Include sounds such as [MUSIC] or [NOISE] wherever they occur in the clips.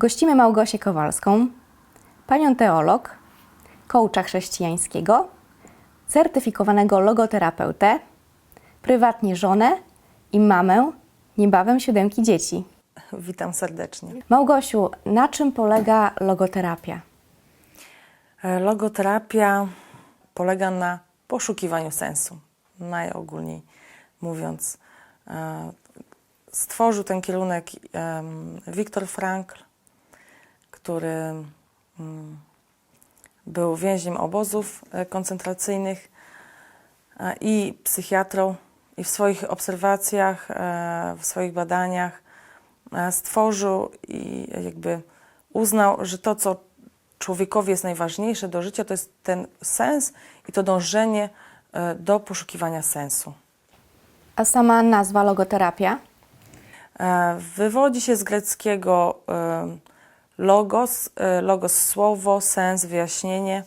Gościmy Małgosię Kowalską, panią teolog, coacha chrześcijańskiego, certyfikowanego logoterapeutę, prywatnie żonę i mamę niebawem siódemki dzieci. Witam serdecznie. Małgosiu, na czym polega logoterapia? Logoterapia polega na poszukiwaniu sensu, najogólniej mówiąc. E, Stworzył ten kierunek em, Viktor Frankl, który mm, był więźniem obozów e, koncentracyjnych i psychiatrą. I w swoich obserwacjach, e, w swoich badaniach e, stworzył i jakby uznał, że to, co człowiekowi jest najważniejsze do życia, to jest ten sens i to dążenie do poszukiwania sensu. A sama nazwa logoterapia? Wywodzi się z greckiego logos, e, logos słowo, sens, wyjaśnienie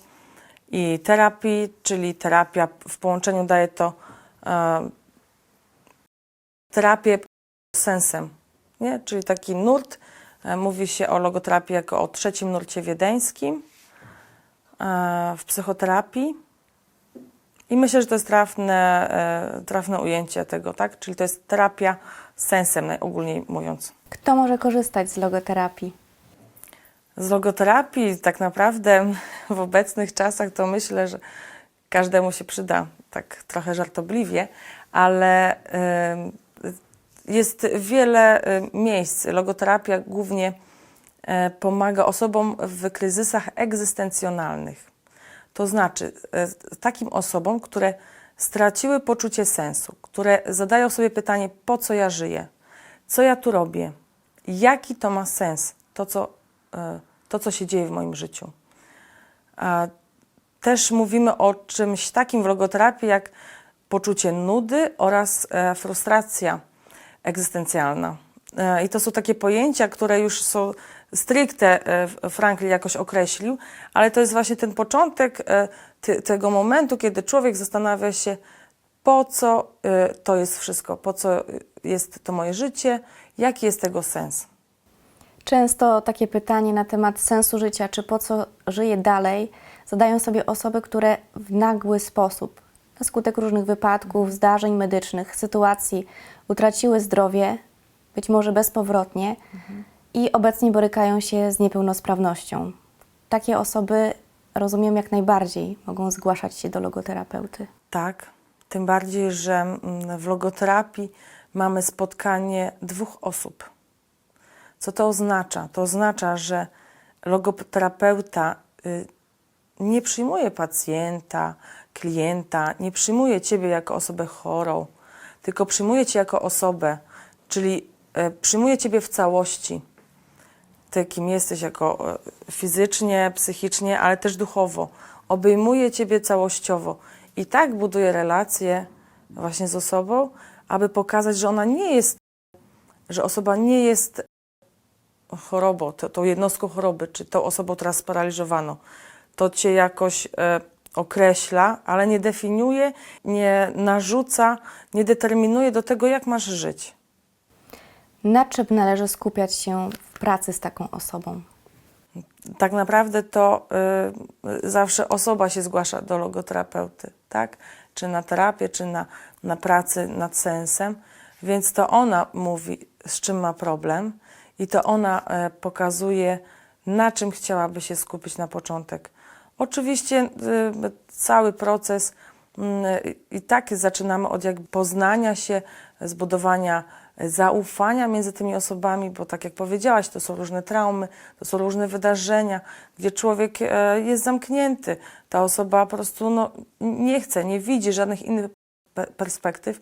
i terapii, czyli terapia w połączeniu daje to e, terapię sensem, nie? czyli taki nurt. e, Mówi się o logoterapii jako o trzecim nurcie wiedeńskim e, w psychoterapii. I myślę, że to jest trafne, e, trafne ujęcie tego, tak? Czyli to jest terapia sensem, najogólniej mówiąc. Kto może korzystać z logoterapii? Z logoterapii tak naprawdę w obecnych czasach to myślę, że każdemu się przyda, tak trochę żartobliwie, ale jest wiele miejsc. Logoterapia głównie y, pomaga osobom w kryzysach egzystencjonalnych. To znaczy y, takim osobom, które straciły poczucie sensu, które zadają sobie pytanie, po co ja żyję, co ja tu robię, jaki to ma sens, to co, e, to, co się dzieje w moim życiu. Też mówimy o czymś takim w logoterapii jak poczucie nudy oraz e, frustracja egzystencjalna. E, I to są takie pojęcia, które już są stricte e, Frankl jakoś określił, ale to jest właśnie ten początek e, tego momentu, kiedy człowiek zastanawia się, po co e, to jest wszystko, po co jest to moje życie, jaki jest tego sens. Często takie pytanie na temat sensu życia, czy po co żyję dalej, zadają sobie osoby, które w nagły sposób, na skutek różnych wypadków, zdarzeń medycznych, sytuacji, utraciły zdrowie, być może bezpowrotnie i obecnie borykają się z niepełnosprawnością. Takie osoby, rozumiem, jak najbardziej mogą zgłaszać się do logoterapeuty. Tak, tym bardziej, że w logoterapii mamy spotkanie dwóch osób. Co to oznacza? To oznacza, że logoterapeuta y, nie przyjmuje pacjenta, klienta, nie przyjmuje ciebie jako osobę chorą, tylko przyjmuje cię jako osobę, czyli y, przyjmuje ciebie w całości. Ty, kim jesteś jako e, fizycznie, psychicznie, ale też duchowo. Obejmuje ciebie całościowo i tak buduje relacje właśnie z osobą, aby pokazać, że ona nie jest, że osoba nie jest chorobą, to, tą jednostką choroby, czy tą osobą, która sparaliżowano. To cię jakoś e, określa, ale nie definiuje, nie narzuca, nie determinuje do tego, jak masz żyć. Na czym należy skupiać się w pracy z taką osobą? tak naprawdę to y, zawsze osoba się zgłasza do logoterapeuty, tak? Czy na terapię, czy na, na pracę nad sensem, więc to ona mówi, z czym ma problem i to ona e, pokazuje, na czym chciałaby się skupić na początek. Oczywiście y, cały proces mm, i tak zaczynamy od jakby poznania się, zbudowania zaufania między tymi osobami, bo tak jak powiedziałaś, to są różne traumy, to są różne wydarzenia, gdzie człowiek e, jest zamknięty. Ta osoba po prostu no, nie chce, nie widzi żadnych innych pe- perspektyw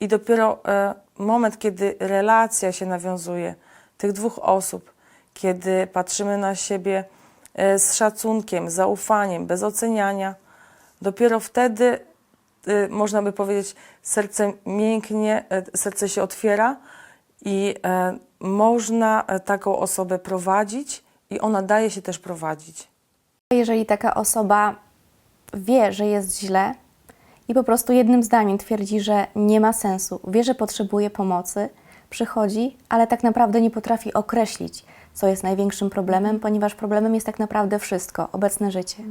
i dopiero e, moment, kiedy relacja się nawiązuje tych dwóch osób, kiedy patrzymy na siebie e, z szacunkiem, zaufaniem, bez oceniania, dopiero wtedy y, można by powiedzieć, serce mięknie, e, serce się otwiera i e, można e, taką osobę prowadzić i ona daje się też prowadzić. Jeżeli taka osoba wie, że jest źle i po prostu jednym zdaniem twierdzi, że nie ma sensu, wie, że potrzebuje pomocy, przychodzi, ale tak naprawdę nie potrafi określić, co jest największym problemem, ponieważ problemem jest tak naprawdę wszystko, obecne życie.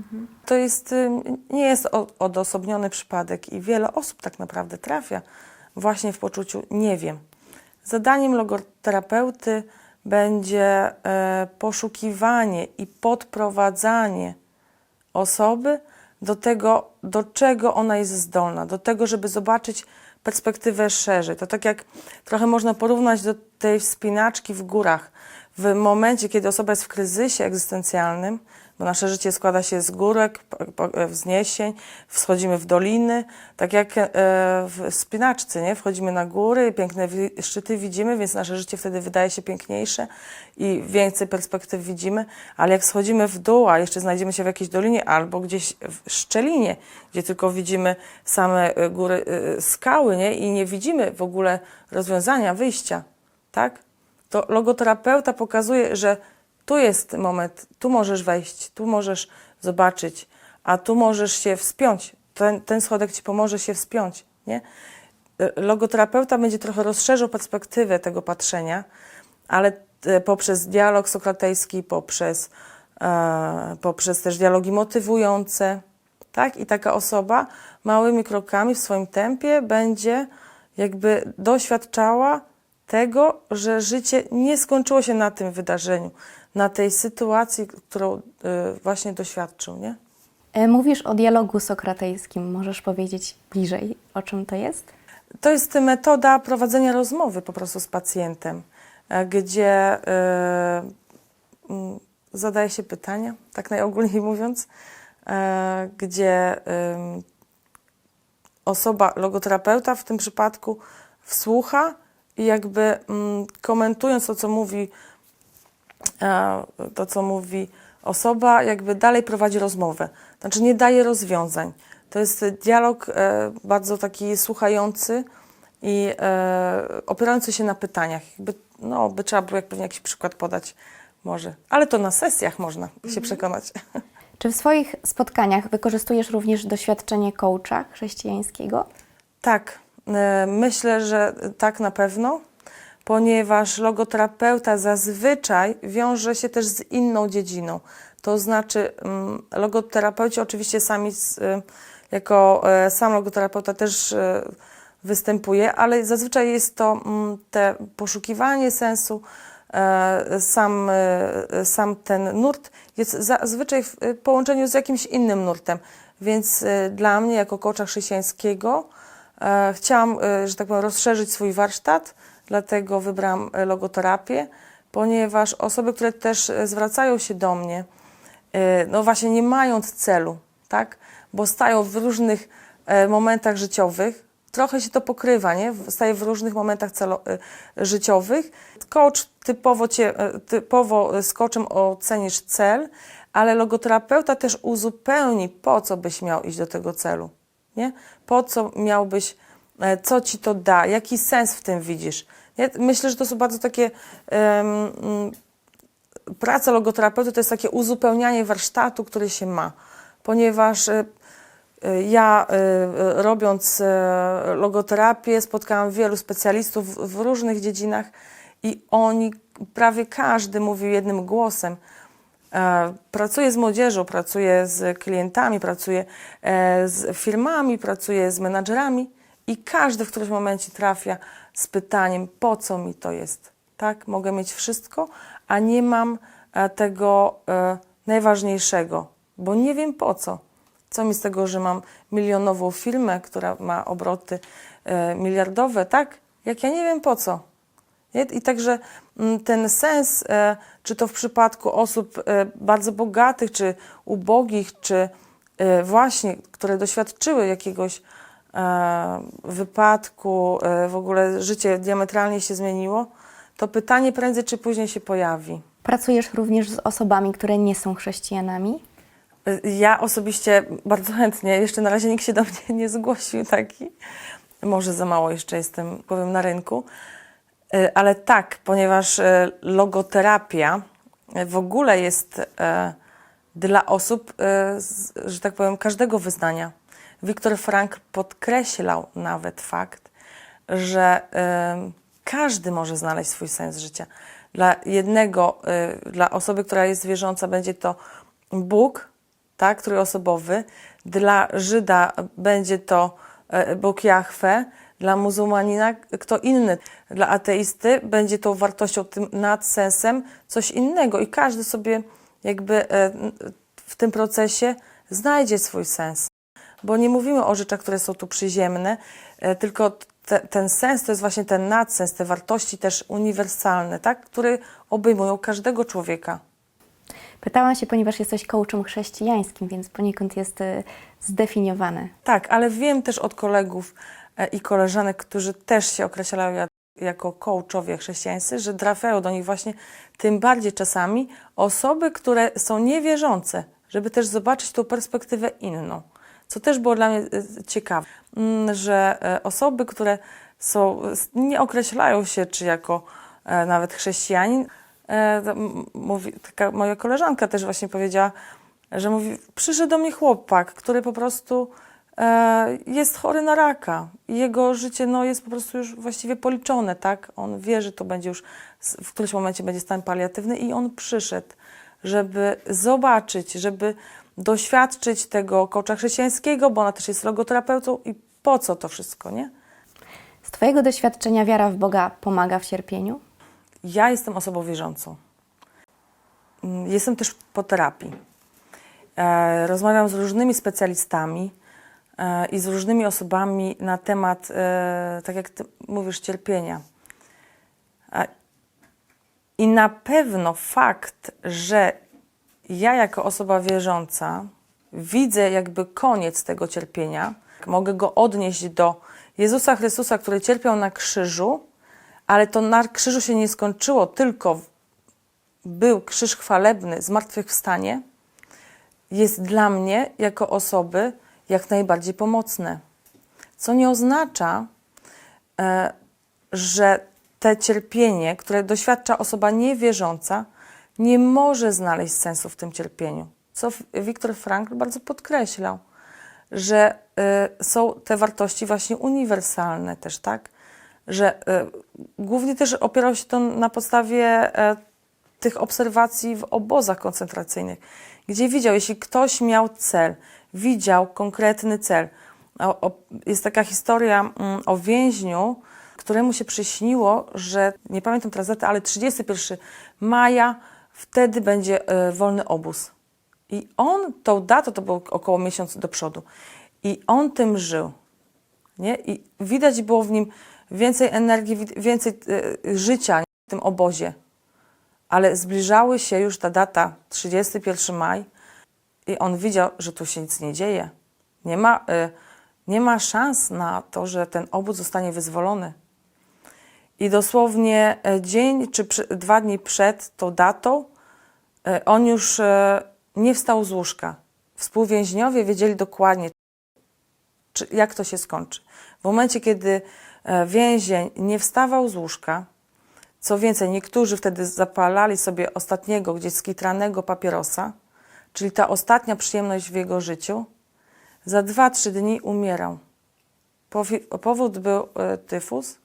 To jest, y, nie jest odosobniony przypadek i wiele osób tak naprawdę trafia właśnie w poczuciu nie wiem. Zadaniem logoterapeuty będzie e, poszukiwanie i podprowadzanie osoby do tego, do czego ona jest zdolna, do tego, żeby zobaczyć perspektywę szerzej. To tak jak trochę można porównać do tej wspinaczki w górach. W momencie, kiedy osoba jest w kryzysie egzystencjalnym, bo nasze życie składa się z górek, wzniesień, wschodzimy w doliny, tak jak e, w spinaczce, nie? Wchodzimy na góry, piękne szczyty widzimy, więc nasze życie wtedy wydaje się piękniejsze i więcej perspektyw widzimy, ale jak schodzimy w dół, a jeszcze znajdziemy się w jakiejś dolinie albo gdzieś w szczelinie, gdzie tylko widzimy same e, góry, e, skały, nie? I nie widzimy w ogóle rozwiązania, wyjścia, tak? To logoterapeuta pokazuje, że tu jest moment, tu możesz wejść, tu możesz zobaczyć, a tu możesz się wspiąć. Ten, ten schodek ci pomoże się wspiąć, nie? Logoterapeuta będzie trochę rozszerzył perspektywę tego patrzenia, ale e, poprzez dialog sokratejski, poprzez, e, poprzez też dialogi motywujące, tak? I taka osoba małymi krokami w swoim tempie będzie jakby doświadczała tego, że życie nie skończyło się na tym wydarzeniu, na tej sytuacji, którą y, właśnie doświadczył, nie? E, Mówisz o dialogu sokratejskim. Możesz powiedzieć bliżej, o czym to jest? To jest metoda prowadzenia rozmowy po prostu z pacjentem, e, gdzie e, mm, zadaje się pytania, tak najogólniej [LAUGHS] mówiąc, e, gdzie osoba, logoterapeuta w tym przypadku, wsłucha i jakby mm, komentując to, co mówi e, to, co mówi osoba, jakby dalej prowadzi rozmowę. Znaczy nie daje rozwiązań. To jest dialog e, bardzo taki słuchający i e, opierający się na pytaniach. Jakby, no, by trzeba było jak pewnie jakiś przykład podać może. Ale to na sesjach można się przekonać. [LAUGHS] Czy w swoich spotkaniach wykorzystujesz również doświadczenie coacha chrześcijańskiego? Tak, myślę, że tak na pewno, ponieważ logoterapeuta zazwyczaj wiąże się też z inną dziedziną. To znaczy, mm, logoterapeuci oczywiście sami, e, jako e, sam logoterapeuta też e, występuje, ale zazwyczaj jest to mm, te poszukiwanie sensu, e, sam, e, sam ten nurt jest zazwyczaj w e, połączeniu z jakimś innym nurtem. Więc e, dla mnie, jako coacha chrześcijańskiego, e, chciałam, e, że tak powiem, rozszerzyć swój warsztat, dlatego wybrałam e, logoterapię, ponieważ osoby, które też e, zwracają się do mnie, e, no właśnie nie mając celu, tak? Bo stają w różnych e, momentach życiowych, trochę się to pokrywa, nie? Staje w różnych momentach celo, e, życiowych. Coach typowo, cię, e, typowo z coachem ocenisz cel, ale logoterapeuta też uzupełni, po co byś miał iść do tego celu, nie? Po co miałbyś, e, co ci to da, jaki sens w tym widzisz. Nie? Myślę, że to są bardzo takie mm, praca logoterapeuty to jest takie uzupełnianie warsztatu, który się ma, ponieważ e, ja e, robiąc logoterapię spotkałam wielu specjalistów w różnych dziedzinach i oni, prawie każdy mówił jednym głosem. E, Pracuję z młodzieżą, pracuję z klientami, pracuję e, z firmami, pracuję z menadżerami i każdy w którymś momencie trafia z pytaniem, po co mi to jest. Tak, mogę mieć wszystko, a nie mam e, tego najważniejszego, bo nie wiem po co. Co mi z tego, że mam milionową firmę, która ma obroty miliardowe, tak? Jak ja nie wiem po co. Nie? I także mm, ten sens, e, czy to w przypadku osób e, bardzo bogatych, czy ubogich, czy e, właśnie, które doświadczyły jakiegoś wypadku, w ogóle życie diametralnie się zmieniło, to pytanie prędzej czy później się pojawi. Pracujesz również z osobami, które nie są chrześcijanami? Ja osobiście bardzo chętnie, jeszcze na razie nikt się do mnie [LAUGHS] nie zgłosił taki. Może za mało jeszcze jestem, powiem, na rynku. Y, Ale tak, ponieważ y, logoterapia y, w ogóle jest dla osób, że tak powiem, każdego wyznania. Viktor Frank podkreślał nawet fakt, że każdy może znaleźć swój sens życia. Dla jednego, dla osoby, która jest wierząca, będzie to Bóg, tak, trójosobowy. Dla Żyda będzie to e, Bóg Jahwe, dla muzułmanina kto inny. Dla ateisty będzie to wartością, tym nadsensem coś innego i każdy sobie jakby e, w tym procesie znajdzie swój sens. Bo nie mówimy o rzeczach, które są tu przyziemne, e, tylko te, ten sens to jest właśnie ten nadsens, te wartości też uniwersalne, tak, które obejmują każdego człowieka. Pytałam się, ponieważ jesteś coachem chrześcijańskim, więc poniekąd jest y, zdefiniowane. Tak, ale wiem też od kolegów e, i koleżanek, którzy też się określają jak, jako coachowie chrześcijańscy, że trafiają do nich właśnie tym bardziej czasami osoby, które są niewierzące, żeby też zobaczyć tą perspektywę inną. Co też było dla mnie e, ciekawe, mm, że e, osoby, które są, nie określają się czy jako e, nawet chrześcijanin, e, mówi, taka moja koleżanka też właśnie powiedziała, że mówi, przyszedł do mnie chłopak, który po prostu e, jest chory na raka jego życie no, jest po prostu już właściwie policzone, tak? On wie, że to będzie już, w którymś momencie będzie stan paliatywny i on przyszedł, żeby zobaczyć, żeby doświadczyć tego coacha chrześcijańskiego, bo ona też jest logoterapeutą i po co to wszystko, nie? Z Twojego doświadczenia wiara w Boga pomaga w cierpieniu? Ja jestem osobą wierzącą. Mm, Jestem też po terapii. E, rozmawiam z różnymi specjalistami e, i z różnymi osobami na temat, e, tak jak ty mówisz, cierpienia. E, I na pewno fakt, że ja jako osoba wierząca widzę jakby koniec tego cierpienia, mogę go odnieść do Jezusa Chrystusa, który cierpiał na krzyżu, ale to na krzyżu się nie skończyło, tylko był krzyż chwalebny, zmartwychwstanie, jest dla mnie jako osoby jak najbardziej pomocne. Co nie oznacza, e, że te cierpienie, które doświadcza osoba niewierząca, nie może znaleźć sensu w tym cierpieniu. Co Viktor Frankl bardzo podkreślał, że y, są te wartości właśnie uniwersalne też, tak? Że y, głównie też opierał się to na podstawie e, tych obserwacji w obozach koncentracyjnych, gdzie widział, jeśli ktoś miał cel, widział konkretny cel. Jest taka historia mm, o więźniu, któremu się przyśniło, że nie pamiętam teraz daty, ale 31 maja wtedy będzie e, wolny obóz. I on tą datą, to było około miesiąc do przodu, i on tym żył. Nie? I widać było w nim więcej energii, więcej e, życia w tym obozie. Ale zbliżały się już ta data 31 maj i on widział, że tu się nic nie dzieje. Nie ma, e, nie ma szans na to, że ten obóz zostanie wyzwolony. I dosłownie e, dzień czy dwa dni przed tą datą e, on już e, nie wstał z łóżka. Współwięźniowie wiedzieli dokładnie, czy, jak to się skończy. W momencie, kiedy więzień nie wstawał z łóżka, co więcej, niektórzy wtedy zapalali sobie ostatniego, gdzieś skitranego papierosa, czyli ta ostatnia przyjemność w jego życiu, za dwa, trzy dni umierał. Powód był e, tyfus,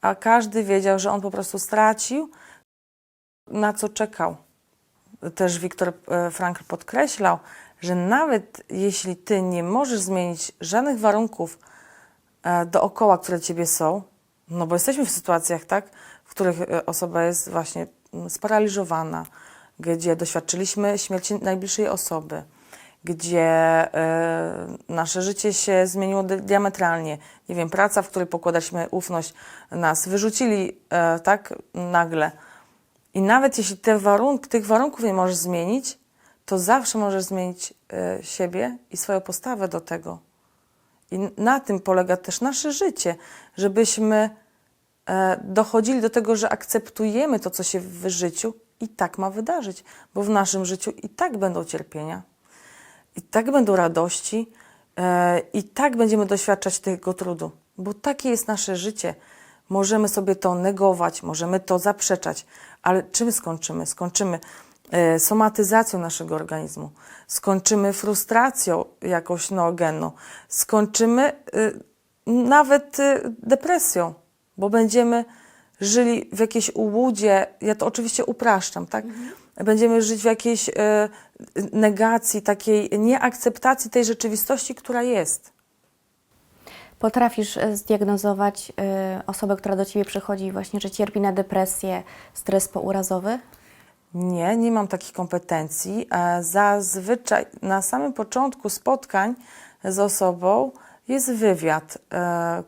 a każdy wiedział, że on po prostu stracił, na co czekał. Też Wiktor e, Frankl podkreślał, że nawet jeśli ty nie możesz zmienić żadnych warunków e, dookoła, które ciebie są, no bo jesteśmy w sytuacjach, tak, w których osoba jest właśnie mm, sparaliżowana, gdzie doświadczyliśmy śmierci najbliższej osoby, gdzie e, nasze życie się zmieniło di- diametralnie. Nie wiem, praca, w której pokładaliśmy ufność, nas wyrzucili e, tak nagle. I nawet jeśli te tych warunków nie możesz zmienić, to zawsze możesz zmienić e, siebie i swoją postawę do tego. I na tym polega też nasze życie, żebyśmy dochodzili do tego, że akceptujemy to, co się w życiu i tak ma wydarzyć, bo w naszym życiu i tak będą cierpienia, i tak będą radości, e, i tak będziemy doświadczać tego trudu, bo takie jest nasze życie. Możemy sobie to negować, możemy to zaprzeczać, ale czym skończymy? Skończymy e, somatyzacją naszego organizmu, skończymy frustracją jakąś noogenną, skończymy e, nawet depresją, bo będziemy żyli w jakiejś ułudzie, ja to oczywiście upraszczam, tak? Będziemy żyć w jakiejś e, negacji, takiej nieakceptacji tej rzeczywistości, która jest. Potrafisz e, zdiagnozować e, osobę, która do ciebie przychodzi właśnie, że cierpi na depresję, stres pourazowy? Nie, nie mam takich kompetencji. Zazwyczaj na samym początku spotkań z osobą jest wywiad,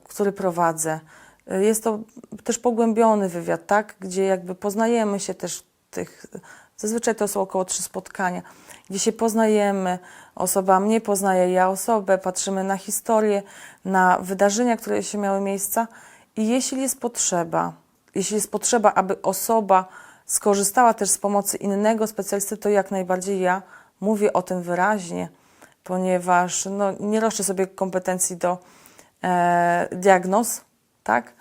który prowadzę. Jest to też pogłębiony wywiad, tak? gdzie jakby poznajemy się też tych. Zazwyczaj to są około trzy spotkania, gdzie się poznajemy, osoba mnie poznaje, ja osobę, patrzymy na historię, na wydarzenia, które się miały miejsca i jeśli jest potrzeba, jeśli jest potrzeba, aby osoba skorzystała też z pomocy innego specjalisty, to jak najbardziej ja mówię o tym wyraźnie, ponieważ no, nie roszczę sobie kompetencji do e, diagnoz, tak?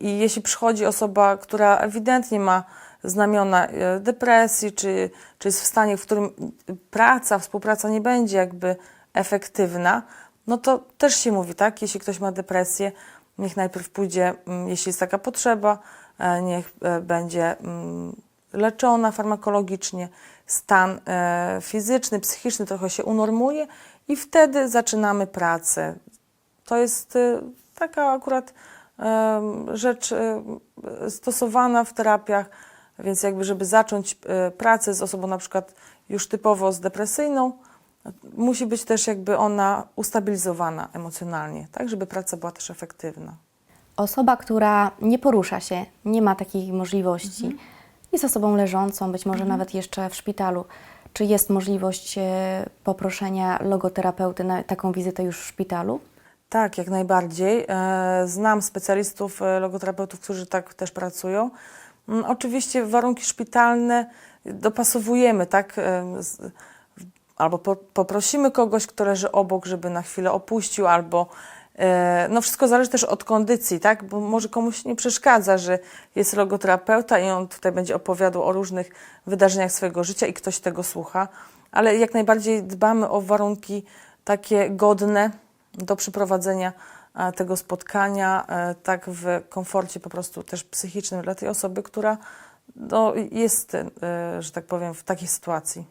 I jeśli przychodzi osoba, która ewidentnie ma znamiona e, depresji, czy, czy jest w stanie, w którym praca, współpraca nie będzie jakby efektywna, no to też się mówi, tak? Jeśli ktoś ma depresję, niech najpierw pójdzie, mm, jeśli jest taka potrzeba, e, niech e, będzie mm, leczona farmakologicznie, stan fizyczny, psychiczny trochę się unormuje i wtedy zaczynamy pracę. To jest taka akurat rzecz stosowana w terapiach, więc jakby, żeby zacząć e, pracę z osobą na przykład już typowo z depresyjną, musi być też jakby ona ustabilizowana emocjonalnie, tak, żeby praca była też efektywna. Osoba, która nie porusza się, nie ma takiej możliwości, jest osobą leżącą, być może nawet jeszcze w szpitalu. Czy jest możliwość e, poproszenia logoterapeuty na taką wizytę już w szpitalu? Tak, jak najbardziej. E, Znam specjalistów, e, logoterapeutów, którzy tak też pracują. Mm, Oczywiście warunki szpitalne dopasowujemy, tak? e, Albo po, poprosimy kogoś, kto leży obok, żeby na chwilę opuścił, albo no wszystko zależy też od kondycji, tak? Bo może komuś nie przeszkadza, że jest logoterapeuta i on tutaj będzie opowiadał o różnych wydarzeniach swojego życia i ktoś tego słucha, ale jak najbardziej dbamy o warunki takie godne do przeprowadzenia e, tego spotkania, e, tak w komforcie po prostu też psychicznym dla tej osoby, która no, jest, e, że tak powiem, w takiej sytuacji.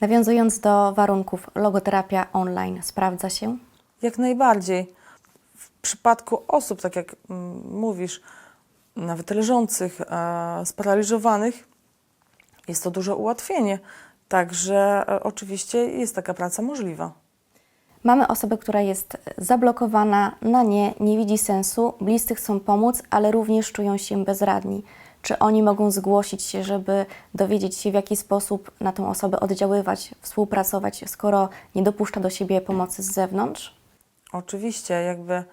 Nawiązując do warunków, logoterapia online sprawdza się? Jak najbardziej. W przypadku osób, tak jak mm, mówisz, nawet leżących, sparaliżowanych, jest to duże ułatwienie. Także oczywiście jest taka praca możliwa. Mamy osobę, która jest zablokowana na nie, nie widzi sensu, bliscy chcą pomóc, ale również czują się bezradni. Czy oni mogą zgłosić się, żeby dowiedzieć się, w jaki sposób na tą osobę oddziaływać, współpracować, skoro nie dopuszcza do siebie pomocy z zewnątrz? Oczywiście, jakby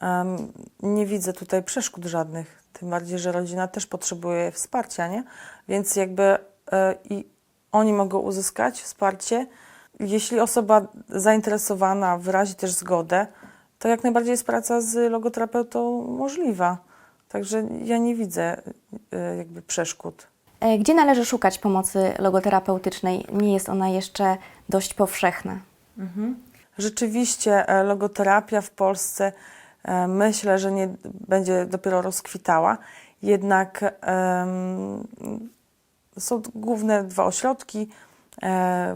em, nie widzę tutaj przeszkód żadnych, tym bardziej, że rodzina też potrzebuje wsparcia, nie? Więc jakby e, i oni mogą uzyskać wsparcie. Jeśli osoba zainteresowana wyrazi też zgodę, to jak najbardziej jest praca z logoterapeutą możliwa. Także ja nie widzę e, jakby przeszkód. E, Gdzie należy szukać pomocy logoterapeutycznej? Nie jest ona jeszcze dość powszechna. Rzeczywiście e, logoterapia w Polsce myślę, że nie będzie dopiero rozkwitała. Jednak em, są główne dwa ośrodki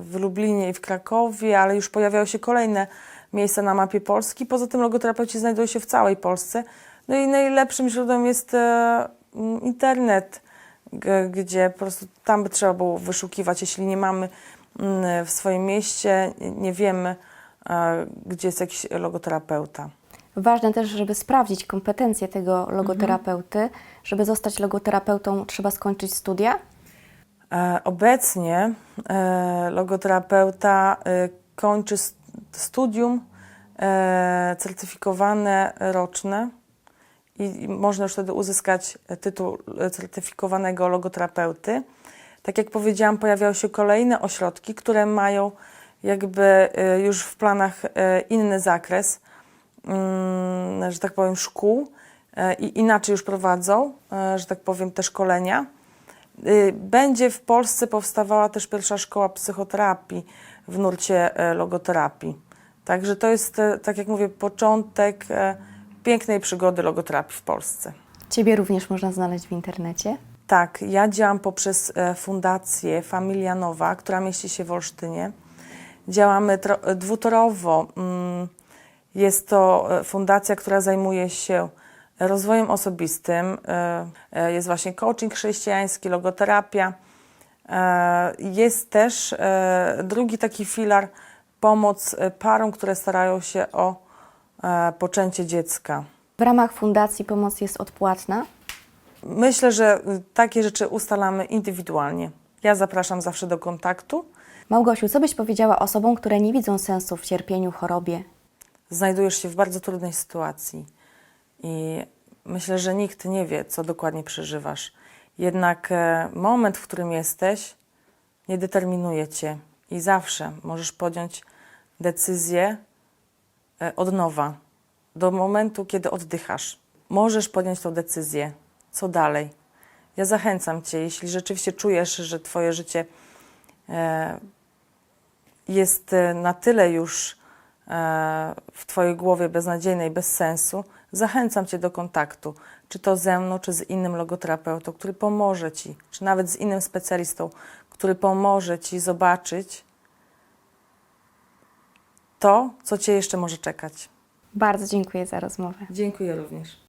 w Lublinie i w Krakowie, ale już pojawiają się kolejne miejsca na mapie Polski. Poza tym logoterapeuci znajdują się w całej Polsce. No i najlepszym źródłem jest e, internet, gdzie po prostu tam by trzeba było wyszukiwać, jeśli nie mamy w swoim mieście, nie- wiemy, e, gdzie jest jakiś logoterapeuta. Ważne też, żeby sprawdzić kompetencje tego logoterapeuty. Żeby zostać logoterapeutą, trzeba skończyć studia. E, Obecnie e, logoterapeuta e, kończy studium certyfikowane roczne i można już wtedy uzyskać tytuł certyfikowanego logoterapeuty. Tak jak powiedziałam, pojawiają się kolejne ośrodki, które mają jakby już w planach inny zakres, mm, że tak powiem, szkół i inaczej już prowadzą, że tak powiem, te szkolenia. Y, Będzie w Polsce powstawała też pierwsza szkoła psychoterapii w nurcie e, logoterapii. Także to jest, e, tak jak mówię, początek e, pięknej przygody logoterapii w Polsce. Ciebie również można znaleźć w internecie. Tak, ja działam poprzez Fundację Familia Nowa, która mieści się w Olsztynie. Działamy dwutorowo. Mm, Jest to fundacja, która zajmuje się rozwojem osobistym. e, e, Jest właśnie coaching chrześcijański, logoterapia. E, Jest też drugi taki filar, pomoc parom, które starają się o poczęcie dziecka. W ramach fundacji pomoc jest odpłatna. Myślę, że takie rzeczy ustalamy indywidualnie. Ja zapraszam zawsze do kontaktu. Małgosiu, co byś powiedziała osobom, które nie widzą sensu w cierpieniu, chorobie? Znajdujesz się w bardzo trudnej sytuacji i myślę, że nikt nie wie, co dokładnie przeżywasz. Jednak e, moment, w którym jesteś, nie determinuje cię i zawsze możesz podjąć decyzję e, od nowa, do momentu, kiedy oddychasz. Możesz podjąć tą decyzję. Co dalej? Ja zachęcam cię, jeśli rzeczywiście czujesz, że twoje życie e, jest na tyle już w Twojej głowie beznadziejnej, bez sensu, zachęcam Cię do kontaktu, czy to ze mną, czy z innym logoterapeutą, który pomoże Ci, czy nawet z innym specjalistą, który pomoże Ci zobaczyć to, co Cię jeszcze może czekać. Bardzo dziękuję za rozmowę. Dziękuję również.